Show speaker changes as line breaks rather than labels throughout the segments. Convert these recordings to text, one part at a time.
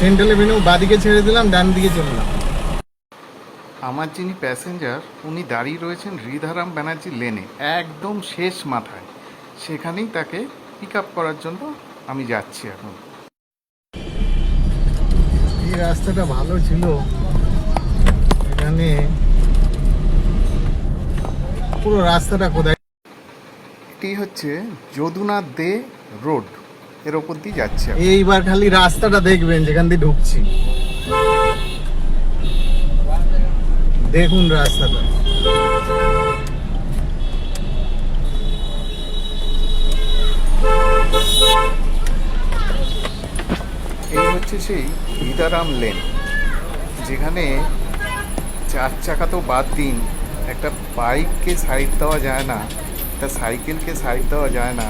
Central Avenue বাদিকে ছেড়ে দিলাম ডান দিকে চললাম
আমার যিনি প্যাসেঞ্জার উনি দাঁড়িয়ে রয়েছেন হৃদারাম ব্যানার্জি লেনে একদম শেষ মাথায়। সেখানেই তাকে পিক আপ করার জন্য আমি যাচ্ছি এখন।
এই রাস্তাটা ভালো ছিল। এখানে পুরো রাস্তাটা কোথায়?
এটি হচ্ছে যদুনাথ দে রোড। এর ওপর দিয়ে যাচ্ছি।
এইবার খালি রাস্তাটা দেখবেন যেখান দিয়ে ঢুকছি দেখুন রাস্তাটা
এই হচ্ছে সেই হৃদারাম লেন যেখানে চার চাকা তো বাদ দিন একটা বাইককে সাইড দেওয়া যায় না একটা সাইকেলকে সাইড দেওয়া যায় না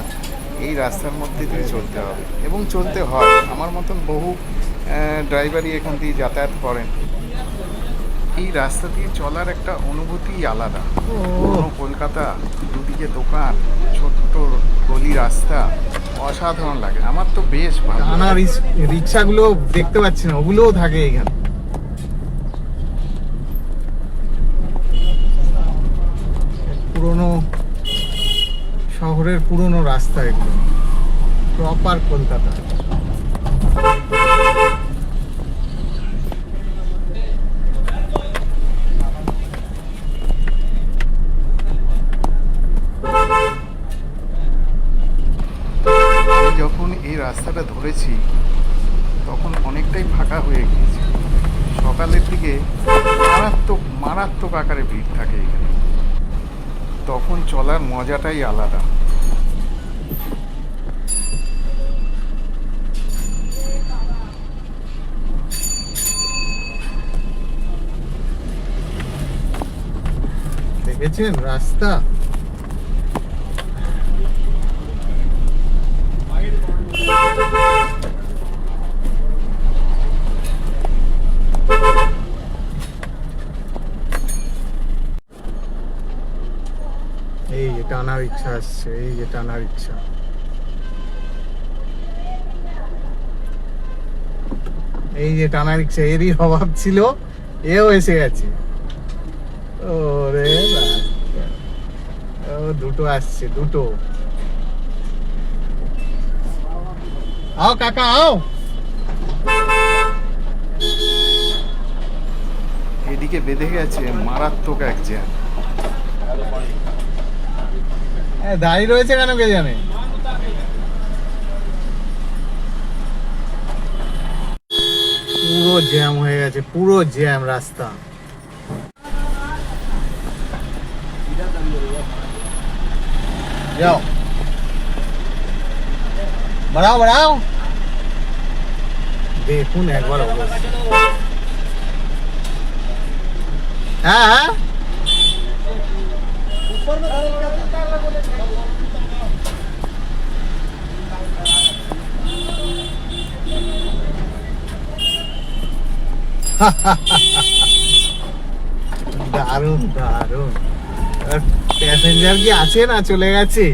এই রাস্তার মধ্যে দিয়ে চলতে হবে। এবং চলতে হয়। আমার মতন বহু ড্রাইভারই এখান দিয়ে যাতায়াত করেন। এই রাস্তা দিয়ে চলার একটা অনুভূতি আলাদা।
ও
কলকাতা দুদিকে দোকান ছোট্ট গলি রাস্তা অসাধারণ লাগে। আমার তো বেশ ভালো
রিক্সাগুলো দেখতে পাচ্ছি না। ওগুলোও থাকে এখানে পুরনো শহরের পুরনো রাস্তা এগুলো। প্রপার কলকাতা।
যখন এই রাস্তাটা ধরেছি, তখন অনেকটাই ফাঁকা হয়ে গিয়েছে। সকালের দিকে মারাত্মক মারাত্মক আকারে ভিড় থাকে এখানে। তখন চলার মজাটাই আলাদা।
দেখেছেন? রাস্তা। এই যে টানার ইচ্ছা আসছে, এই যে টানার ইচ্ছা। এই যে টানার ইচ্ছা, এরই অভাব ছিল, এও এসে গেছে। ও দুটো আসছে দুটো। আও কাকা আও।
এদিকে বেঁধে গেছে মারাত্মক এক জ্যাম
হ্যাঁ, দাঁড়িয়ে রয়েছে কেন কে জানে পুরো জ্যাম হয়ে গেছে পুরো জ্যাম রাস্তা। যাও বাড়াও বাড়াও দেখুন একবার অবস্থা হ্যাঁ হ্যাঁ দারুণ দারুণ প্যাসেঞ্জার কি আছে না চলে গেছে?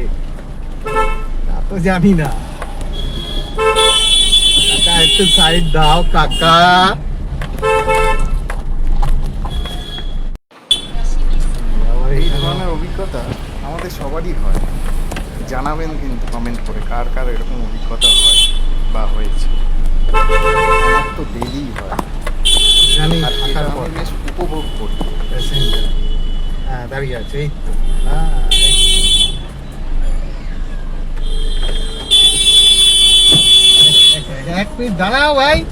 তা তো জানি না। কাকা একটু সাইড দাও কাকা।
এই ধরনের অভিজ্ঞতা আমাদের সবারই হয়। জানাবেন কিন্তু কমেন্ট করে কার কার এরকম অভিজ্ঞতা হয় বা হয়েছে। আমার তো ডেলি হয়।
জানি
বেশ উপভোগ করি।
প্যাসেঞ্জার হ্যাঁ দাঁড়িয়ে আছে এই তো হ্যাঁ এই তো। এক মিনিট দাঁড়াও ভাই